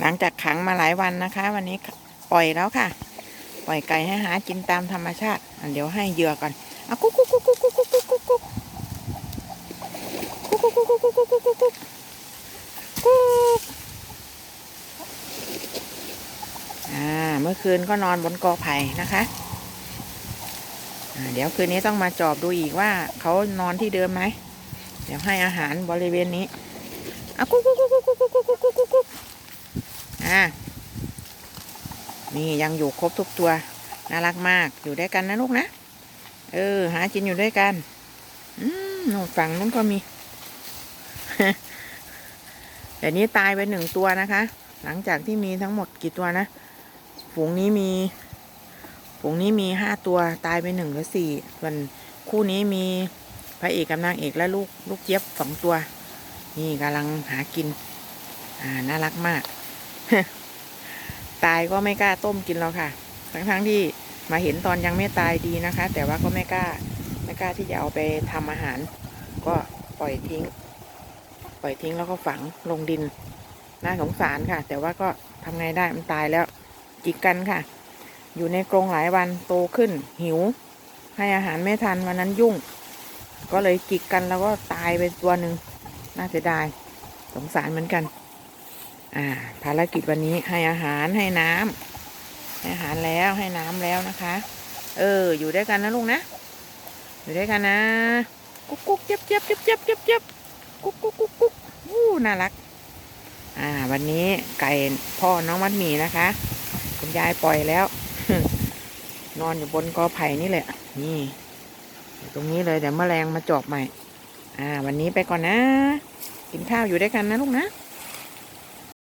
หลังจากขังมาหลายวันนะคะ วันนี้ปล่อยแล้วค่ะ ปล่อยไก่ให้หากินตามธรรมชาติเดี๋ยวให้เหยื่อก่อนอะกุ๊กกุ๊กกุ๊กกุ๊กกุ๊กกุ๊กกุ๊กกุ๊กกุ๊กกุ๊กกุ๊กกุ๊กกุ๊กกุ๊กกุ๊กกุ๊กกุ๊กอ่าเมื่อคืนก็นอนบนกอไผ่นะคะอ่าเดี๋ยวคืนนี้ต้องมาจอบดูอีกว่าเขานอนที่เดิมไหมเดี๋ยวให้อาหารบริเวณนี้อะกุ๊กกุ๊กกุ๊กกุ๊กกุ๊กกุ๊กกุ๊กกุ๊กกุ๊กกุ๊ก อ่านี่ยังอยู่ครบทุกตัว น่ารักมากอยู่ด้วยกันนะลูกนะ เออ หากินอยู่ด้วยกัน อืมนู่นฝั่งนู้นก็มีแต่นี้ตายไปหนึ่งตัวนะคะ หลังจากที่มีทั้งหมดกี่ตัวนะ ฝูงนี้มีฝูงนี้มีห้าตัวตายไปหนึ่งหรือสี่ส่วนคู่นี้มีพระเอกกับนางเอกและลูกลูกเจี๊ยบสองตัว นี่กำลังหากิน อ่าน่ารักมาก ตายก็ไม่กล้าต้มกินแล้วค่ะ ทั้งๆทที่มาเห็นตอนยังไม่ตายดีนะคะ แต่ว่าก็ไม่กล้าไม่กล้าที่จะเอาไปทำอาหาร ก็ปล่อยทิ้ง ปล่อยทิ้งแล้วก็ฝังลงดิน น่าสงสารค่ะ แต่ว่าก็ทำไงได้มันตายแล้ว จิกกันค่ะ อยู่ในกรงหลายวันโตขึ้น หิว ให้อาหารไม่ทันวันนั้นยุ่ง ก็เลยจิกกันแล้วก็ตายไปตัวหนึ่งน่าเสียดาย สงสารเหมือนกัน อ่า ภารกิจวันนี้ให้อาหารให้น้ำให้อาหารแล้วให้น้ำแล้วนะคะ เออ อยู่ด้วยกันนะลูกนะ อยู่ด้วยกันนะ กุ๊กกุ๊กเจ็บเจ็บเจ็บเจ็บเจ็บเจ็บกุ๊กกุ๊กกุ๊กกุ๊กอู้น่ารัก อ่า วันนี้ไก่พ่อน้องมัดหมี่นะคะ คุณยายปล่อยแล้ว นอนอยู่บนกอไผ่นี่แหละ นี่ตรงนี้เลยเดี๋ยวแมลงมาจอบใหม่ อ่า วันนี้ไปก่อนนะ กินข้าวอยู่ด้วยกันนะลูกนะ